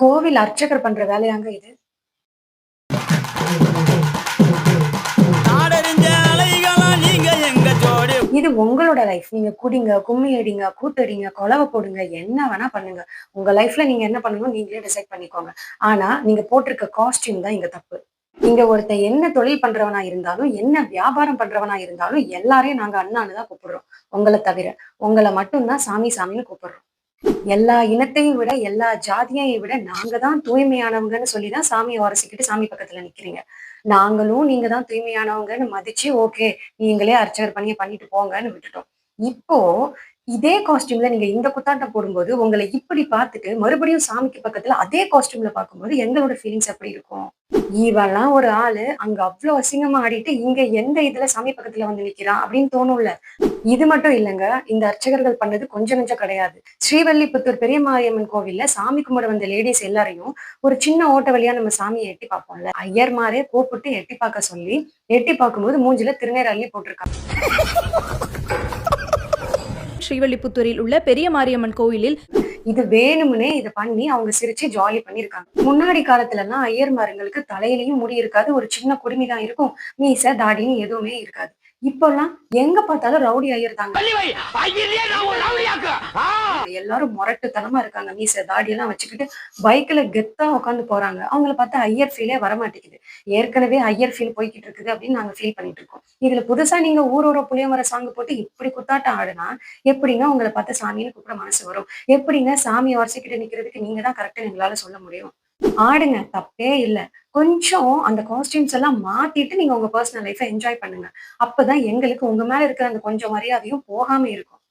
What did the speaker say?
கோவில் அர்ச்சகர் பண்ற வேலையாங்க இது. இது உங்களோட லைஃப் நீங்க குடிங்க கும்மி அடிங்க கூத்தடிங்க கொலவை போடுங்க என்ன வேணா பண்ணுங்க. உங்க லைஃப்ல நீங்க என்ன பண்ணணும் நீங்களே டிசைட் பண்ணிக்கோங்க. ஆனா நீங்க போட்டிருக்க காஸ்டியூம் தான் இங்க தப்பு. இங்க ஒருத்தன் என்ன தொழில் பண்றவனா இருந்தாலும் என்ன வியாபாரம் பண்றவனா இருந்தாலும் எல்லாரையும் நாங்க அண்ணான்னு தான் கூப்பிடுறோம். உங்களை தவிர. உங்களை மட்டும்தான் சாமி சாமின்னு கூப்பிடுறோம். எல்லா இனத்தையும் விட எல்லா ஜாதியையும் விட நாங்க தான் தூய்மையானவங்கன்னு சொல்லிதான் சாமியை உரசிக்கிட்டு சாமி பக்கத்துல நிக்கிறீங்க. நாங்களும் நீங்க தான் தூய்மையானவங்கன்னு மதிச்சு ஓகே நீங்களே அர்ச்சகர் பண்ணி பண்ணிட்டு போங்கன்னு விட்டுட்டோம். இப்போ இதே காஸ்டியூம்ல நீங்க இந்த குத்தாட்டம் போடும்போது உங்களை இப்படி பார்த்துட்டு மறுபடியும் சாமிக்கு பக்கத்துல அதே காஸ்டியூம்ல பார்க்கும்போது எங்களோட ஃபீலிங்ஸ் எப்படி இருக்கும்? இவெல்லாம் ஒரு ஆளு அங்க அவ்வளவு அசிங்கமா ஆடிட்டு இங்க எந்த இதுல சாமி பக்கத்துல வந்து நிக்கிறான் அப்படின்னு தோணும்ல. இது மட்டும் இல்லைங்க இந்த அர்ச்சகர்கள் பண்ணது கொஞ்சம் கொஞ்சம் கிடையாது. ஸ்ரீவல்லிபுத்தூர் பெரிய மாரியம்மன் கோவில்ல சாமி கும்பிட வந்த லேடிஸ் எல்லாரையும் ஒரு சின்ன ஓட்ட வழியா நம்ம சாமியை எட்டி பார்ப்போம்ல. ஐயர் ஐயர்மாரே கூப்பிட்டு எட்டி பார்க்க சொல்லி எட்டி பார்க்கும்போது மூஞ்சில திருநீர் அள்ளி போட்டிருக்காங்க ஸ்ரீவல்லிபுத்தூரில் உள்ள பெரிய மாரியம்மன் கோயிலில் இது வேணும்னே இதை பண்ணி அவங்க சிரிச்சு ஜாலி பண்ணிருக்காங்க. முன்னாடி காலத்துல எல்லாம் ஐயர்மாருங்களுக்கு தலையிலையும் முடி இருக்காது ஒரு சின்ன குடுமி தான் இருக்கும். மீச தாடின்னு எதுவுமே இருக்காது. இப்பெல்லாம் எங்க பார்த்தாலும் ரவுடி ஐயர் தாங்க எல்லாரும் முரட்டுத்தனமா இருக்காங்க. மீச தாடி எல்லாம் வச்சுக்கிட்டு பைக்ல கெத்தா உட்காந்து போறாங்க. அவங்கள பார்த்தா ஐயர் ஃபீலே வரமாட்டேங்குது. ஏற்கனவே ஐயர் ஃபீல் போய்கிட்டு இருக்குது அப்படின்னு நாங்க ஃபீல் பண்ணிட்டு இருக்கோம். இதுல புதுசா நீங்க ஊரோர புளியமர சாங் போட்டு இப்படி குத்தாட்டம் ஆடுனா எப்படிங்க உங்களை பார்த்து சாமின்னு கூப்பிட மனசு வரும்? எப்படிங்க சாமி வரிசைக்கிட்ட நிக்கிறதுக்கு நீங்க தான் கரெக்டா எங்களால சொல்ல முடியும்? ஆடுங்க தப்பே இல்ல. கொஞ்சம் அந்த காஸ்டியூம்ஸ் எல்லாம் மாத்திட்டு நீங்க உங்க பர்சனல் லைஃபை என்ஜாய் பண்ணுங்க. அப்பதான் எங்களுக்கு உங்க மேல இருக்கிற அந்த கொஞ்சம் மரியாதையும் போகாம இருக்கும்.